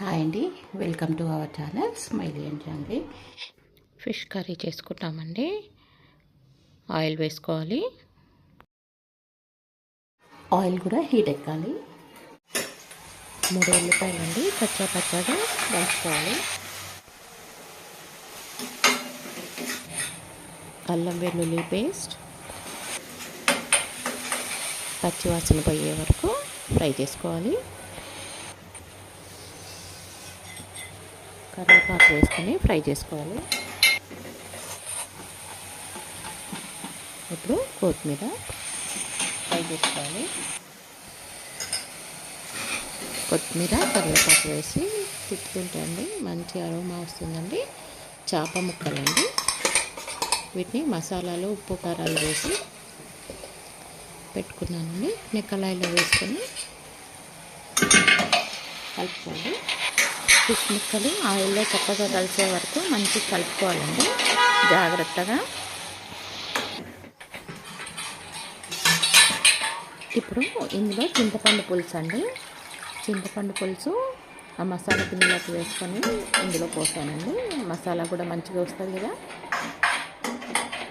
Hi అండి. Welcome to our channel smiley and family fish curry చేసుకుంటామండి. Oil వేసుకోవాలి. Oil కూడా హీట్ ఎక్కాలి. మూడు ఉల్లిపాయలండి కచ్చా పచ్చగా దంచుకోవాలి. అల్లం వెల్లుల్లి పేస్ట్. పచ్చివాసన పోయే వరకు ఫ్రై చేసుకోవాలి. కరివేపాకు వేసుకొని ఫ్రై చేసుకోవాలి. ఇప్పుడు కొత్తిమీర ఫ్రై చేసుకోవాలి. కొత్తిమీర కరివేపాకు వేసి తిప్పుతుంటండి మంచి అరోమా వస్తుందండి. చేప ముక్కలండి. వీటిని మసాలాలు ఉప్పు కారాలు వేసి పెట్టుకున్నానండి. నిక్కలాయిలో వేసుకొని కలుపుకోండి ఫిష్ ముక్కలు ఆయిల్లో చక్కగా కలిసే వరకు మంచిగా కలుపుకోవాలండి. జాగ్రత్తగా. ఇప్పుడు ఇందులో చింతపండు పులుసు అండి. చింతపండు పులుసు ఆ మసాలా గిన్నెలోకి వేసుకొని ఇందులో పోసానండి. మసాలా కూడా మంచిగా వస్తుంది కదా.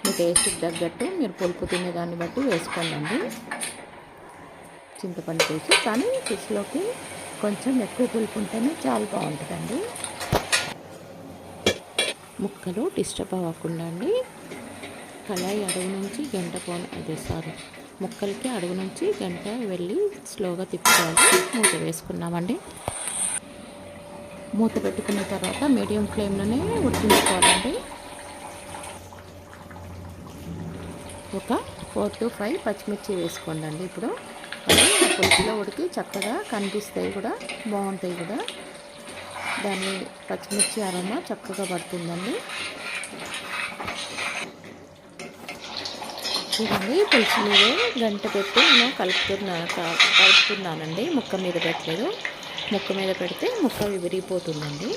మీ టేస్ట్కి తగ్గట్టు మీరు పులుపు తినేదాన్ని బట్టి వేసుకోండి చింతపండు పులుసు కానీ ఫిష్లోకి కొంచెం ఎక్కువ పులుపు ఉంటేనే చాలా బాగుంటుందండి. ముక్కలు డిస్టర్బ్ అవ్వకుండా అండి. కళాయి అడుగు నుంచి గంట పోన అదే సారీ ముక్కలకి అడుగు నుంచి గంట వెళ్ళి స్లోగా తిప్పుకోవాలి. మూత వేసుకున్నామండి. మూత పెట్టుకున్న తర్వాత మీడియం ఫ్లేమ్లోనే ఉడికించుకోవాలండి. ఒక ఫోర్ టు ఫైవ్ పచ్చిమిర్చి వేసుకోండి ఇప్పుడు. పులుసులో చక్కగా కనిపిస్తాయి కూడా బాగుంటాయి కూడా. దాని పచ్చిమిర్చి అరమ చక్కగా పడుతుందండి. చూడండి పులుసు మీద గంట పెట్టి నేను కలుపుతున్నా కలుపుతున్నానండి. ముక్క మీద పెట్టలేదు. ముక్క మీద పెడితే ముక్క విరిగిపోతుందండి.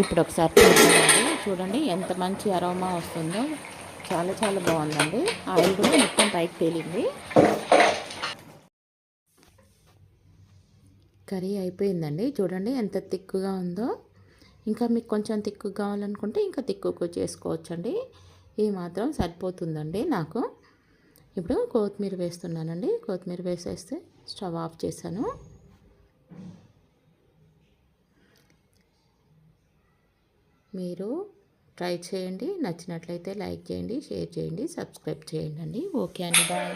ఇప్పుడు ఒకసారి చూడండి చూడండి ఎంత మంచి అరోమా వస్తుందో. చాలా చాలా బాగుందండి. ఆయిల్ కూడా మొత్తం పైకి తేలింది. కర్రీ అయిపోయిందండి. చూడండి ఎంత తిక్కుగా ఉందో. ఇంకా మీకు కొంచెం తిక్కు కావాలనుకుంటే ఇంకా తిక్కుకు చేసుకోవచ్చండి. ఈ మాత్రం సరిపోతుందండి నాకు. ఇప్పుడు కొత్తిమీర వేస్తున్నానండి. కొత్తిమీర వేసేస్తే స్టవ్ ఆఫ్ చేశాను. మీరు ట్రై చేయండి. నచ్చినట్లయితే లైక్ చేయండి షేర్ చేయండి సబ్స్క్రైబ్ చేయండి. ఓకే అండి. బాయ్.